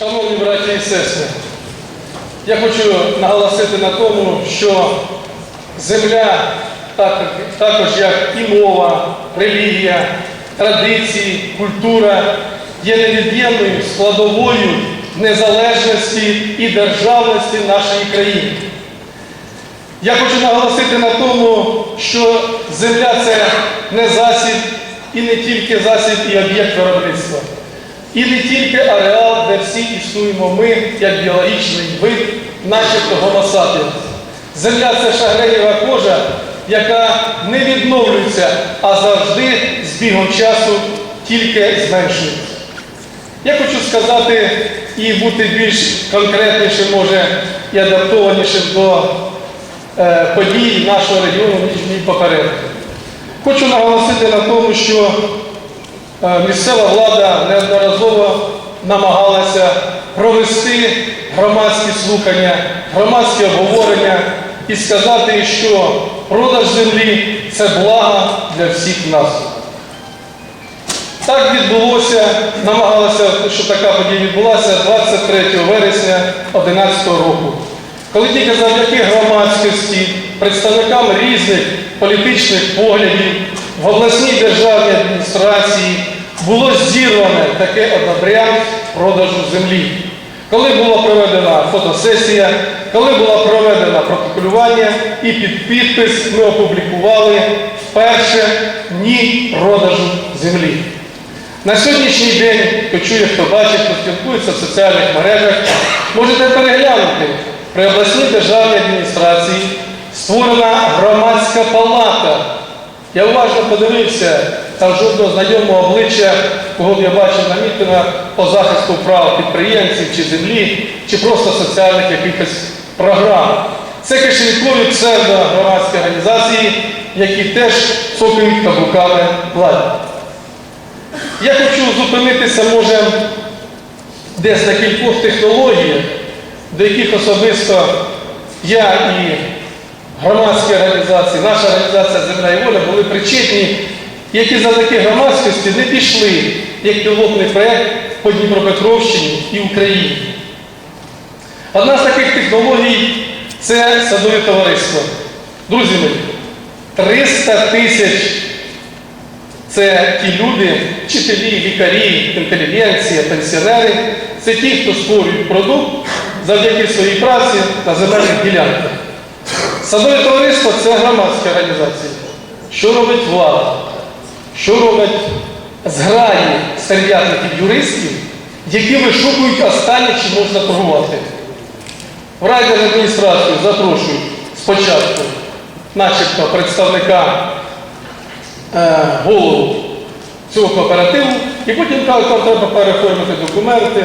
Шановні браті і сестри, я хочу наголосити на тому, що земля, так- також як і мова, релігія, традиції, культура є невід'ємною складовою незалежності і державності нашої країни. Я хочу наголосити на тому, що земля це не засіб і не тільки засіб і об'єкт виробництва. І не тільки ареал, де всі існуємо ми, як біологічний вид, начебто Homo. Земля це шагреєва кожа, яка не відновлюється, а завжди з бігом часу тільки зменшується. Я хочу сказати і бути більш конкретнішим, може, і адаптованішим до е, подій нашого регіону, ніж мій попередник. Хочу наголосити на тому, що місцева влада неодноразово намагалася провести громадські слухання, громадські обговорення і сказати, що продаж землі це благо для всіх нас. Так відбулося, намагалося, щоб така подія відбулася 23 вересня 2011 року, коли тільки завдяки громадськості, представникам різних політичних поглядів в обласній державній адміністрації було зірване таке одобряння продажу землі. Коли була проведена фотосесія, коли було проведено протоколювання і під підпис ми опублікували вперше ні продажу землі. На сьогоднішній день, хто чує, хто бачить, хто спілкується в соціальних мережах, можете переглянути. При обласній державній адміністрації створена громадська палата. Я уважно подивився, там жодного знайомого обличчя, кого б я бачив на мітингах по захисту прав підприємців чи землі, чи просто соціальних якихось програм. Це кишенькові псевдогромадські організації, які теж цокають каблуками владі. Я хочу зупинитися, може, десь на кількох технологіях, до яких особисто я і громадські організації, наша організація Земля і воля були причетні, які завдяки громадськості не пішли як пілотний проєкт по Дніпропетровщині і Україні. Одна з таких технологій це садове товариство. Друзі мої, 300 тисяч це ті люди, вчителі, лікарі, інтелігенція, пенсіонери. Це ті, хто створюють продукт завдяки своїй праці на земельних ділянках. Садове товариство це громадська організація. Що робить влада? Що робить зграї серйозних юристів, які вишукують останнє, чи можна торгувати? В райдержадміністрацію запрошують спочатку, начебто, представника е, голову цього кооперативу, і потім кажуть, там треба переоформити документи,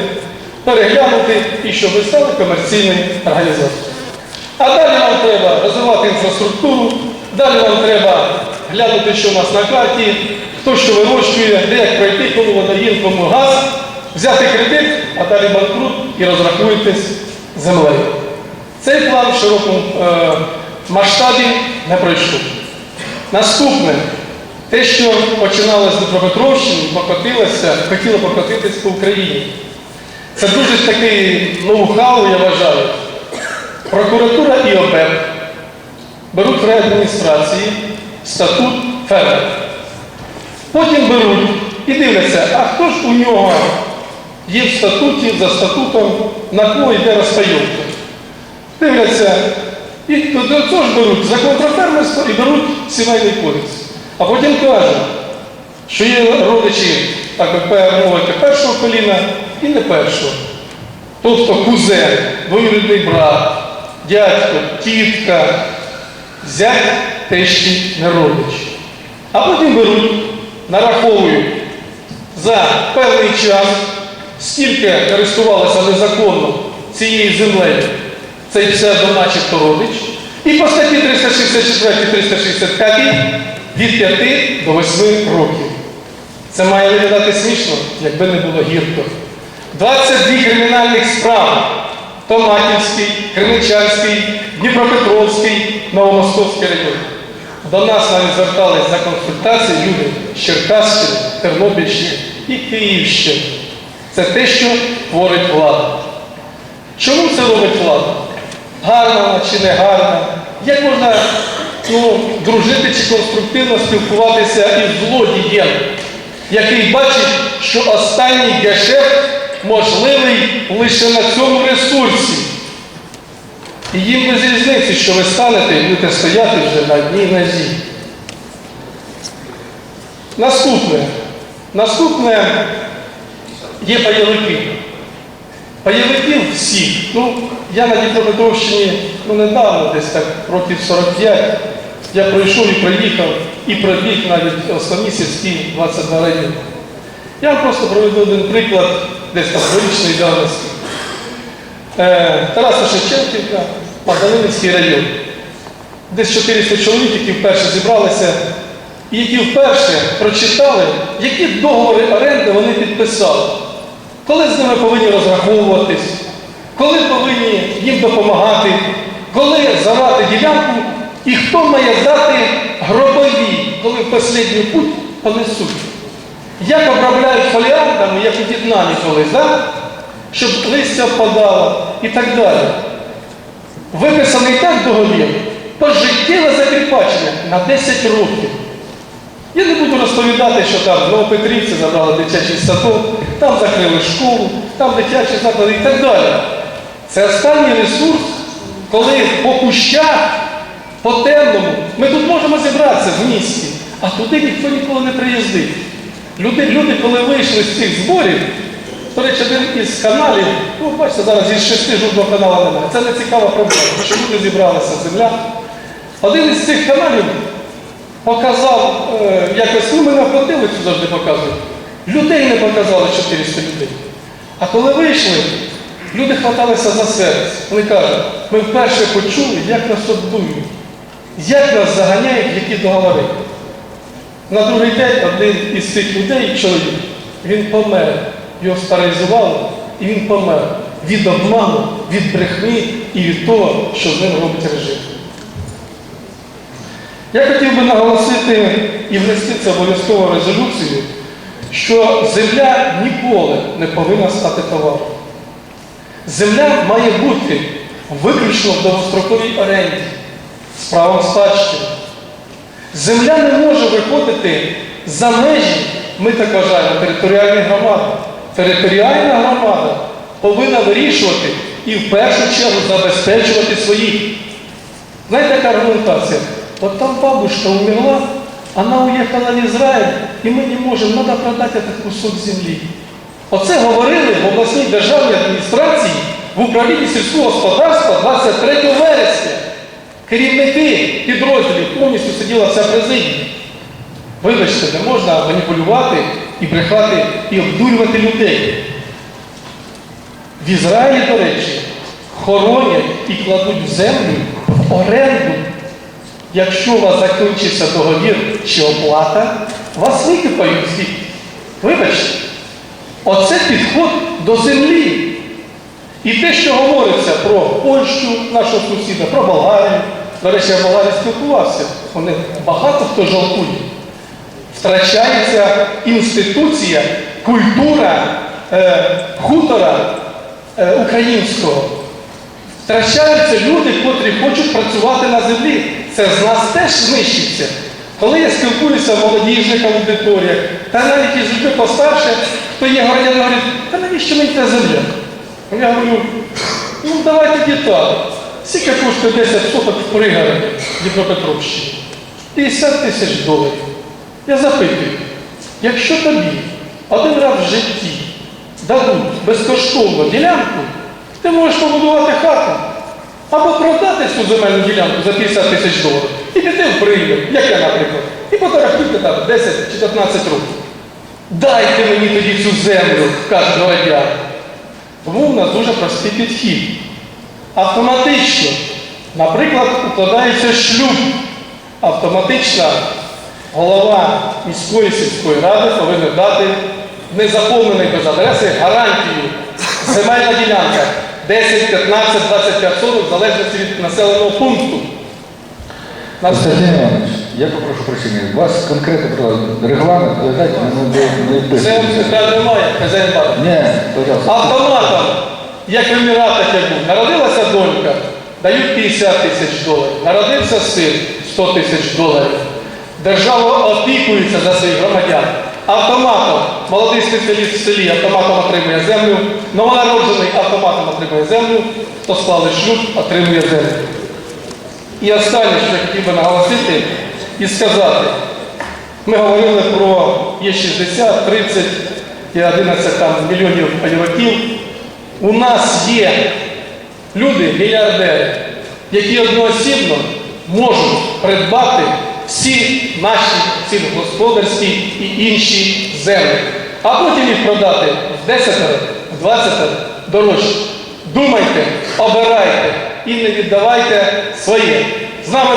переглянути і щоб ви стали комерційною організацією. А далі вам треба розвивати інфраструктуру, далі вам треба глянути, що у нас на карті, хто що вирощує, де як пройти, кому водогін, кому газ, взяти кредит, а далі банкрут і розрахуєтесь землею. Цей план в широкому е, масштабі не пройшов. Наступне, те, що починалося з Дніпропетровщини, покотилося, хотіло покотитись по Україні. Це дуже такий ноу-хау, я вважаю. Прокуратура і ОПЕП беруть в адміністрації статут фермера. Потім беруть і дивляться, а хто ж у нього є в статуті, за статутом, на кого йде розпайовка. Дивляться, і до цього ж беруть закон про фермерство і беруть сімейний кодекс. А потім кажуть, що є родичі, так мовити, першого коліна і не першого. Тобто кузен, двоюрідний брат, дядько, тітка, зять тещі не родич. А потім беруть, нараховують за певний час, скільки користувалося незаконно цією землею цей псевдо начебто родич, і по статті 364-365 від 5 до 8 років. Це має виглядати смішно, якби не було гірко. 22 кримінальних справ. Томатівський, Кременчанський, Дніпропетровський, Новомосковський район. До нас навіть звертались за консультації люди з Черкащини, Тернопільщини і Київщини. Це те, що творить влада. Чому це робить влада? Гарна вона чи не гарна? Як можна ну, дружити чи конструктивно спілкуватися із злодієм, який бачить, що останній гешефт можливий лише на цьому ресурсі? І їм без різниці, що ви станете і будете стояти вже на одній нозі. Наступне. Наступне є пайовики. Пайовиків всіх. Ну, я на Дніпропетровщині ну, недавно, десь так років 45, я пройшов і проїхав, і пробіг навіть основні сільські 22 райони. Я вам просто проведу один приклад десь там дворічної давності. Е, Тараса Шевченківка, Магдалинівський район. Десь 400 чоловік, які вперше зібралися, і які вперше прочитали, які договори оренди вони підписали, коли з ними повинні розраховуватись, коли повинні їм допомагати, коли зарати ділянку, і хто має дати гробові, коли в останній путь понесуть. Як обробляють фоліантами, як у В'єтнамі колись, да? щоб листя впадало і так далі. Виписаний так договір, пожиттєве закріпачення на 10 років. Я не буду розповідати, що там в Новопетрівці забрали дитячий садок, там закрили школу, там дитячі заклади і так далі. Це останній ресурс, коли по кущах, по темному, ми тут можемо зібратися в місті, а туди ніхто ніколи не приїздить. Люди, люди, коли вийшли з цих зборів, до речі, один із каналів, ну бачите, зараз із шести жодного каналу немає. Це не цікава проблема, що люди зібралися земля. Один із цих каналів показав е, якось, ну ми на потилицю завжди показують. Людей не показали 400 людей. А коли вийшли, люди хваталися за серце. Вони кажуть, ми вперше почули, як нас обдують, як нас заганяють, які договори. На другий день один із цих людей, чоловік, він помер. Його старалізували, і він помер від обману, від брехні і від того, що з ним робить режим. Я хотів би наголосити і внести це обов'язково резолюцію, що земля ніколи не повинна стати товаром. Земля має бути виключно в довгостроковій оренді з правом спадщини. Земля не може виходити за межі, ми так вважаємо, територіальної громади. Територіальна громада повинна вирішувати і в першу чергу забезпечувати своїх. Знаєте, яка аргументація? Вот там бабушка умерла, она уехала в Израиль, и мы не можем, надо продать этот кусок земли. Оце говорили в обласній державній адміністрації в управлінні сільського господарства 23 вересня. Керівники підрозділів повністю сиділа вся президія. Вибачте, не можна маніпулювати і брехати, і обдурювати людей. В Ізраїлі, до речі, хоронять і кладуть в землю в оренду. Якщо у вас закінчиться договір чи оплата, вас википають звідти. Вибачте, оце підход до землі. І те, що говориться про Польщу, нашого сусіда, про Болгарію. До речі, я в Болгарії спілкувався. Вони багато хто жалкує. Втрачається інституція, культура е, хутора е, українського. Втрачаються люди, котрі хочуть працювати на землі. Це з нас теж знищиться. Коли я спілкуюся в молодіжних аудиторіях, та навіть із людьми постарше, хто є громадяни, говорять, та навіщо мені ця земля? Я говорю, ну давайте так. Скільки коштує 10 соток в пригороді Дніпропетровщині? 50 тисяч доларів. Я запитую, якщо тобі один раз в житті дадуть безкоштовну ділянку, ти можеш побудувати хату або продати цю земельну ділянку за 50 тисяч доларів і піти в прийом, як я, наприклад, і поторохтіти там 10 чи 15 років. Дайте мені тоді цю землю, каже громадян. Тому у нас дуже простий підхід. Автоматично, наприклад, укладається шлюб. Автоматично голова міської сільської ради повинен дати незаповнений без адреси гарантію. Земельна ділянка 10, 15, 25 соток в залежності від населеного пункту. Константин Иванович, я попрошу прощення. Вас конкретно про регламент, ви знаєте, не, Це немає, хазяїн бати. Ні, пожалуйста. Автоматом, як в Еміратах я був, народилася донька, дають 50 тисяч доларів. Народився син 100 тисяч доларів. Держава опікується за своїх громадян. Автоматом, молодий спеціаліст в селі автоматом отримує землю, новонароджений автоматом отримує землю, хто склали шлюб, отримує землю. І останнє, що я хотів би наголосити і сказати, ми говорили про є 60, 30 і 11 там, мільйонів пайовиків. У нас є люди, мільярдери, які одноосібно можуть придбати всі наші сільгосподарські і інші землі, а потім їх продати в 10, в 20 дорожче. Думайте, обирайте і не віддавайте своє. З нами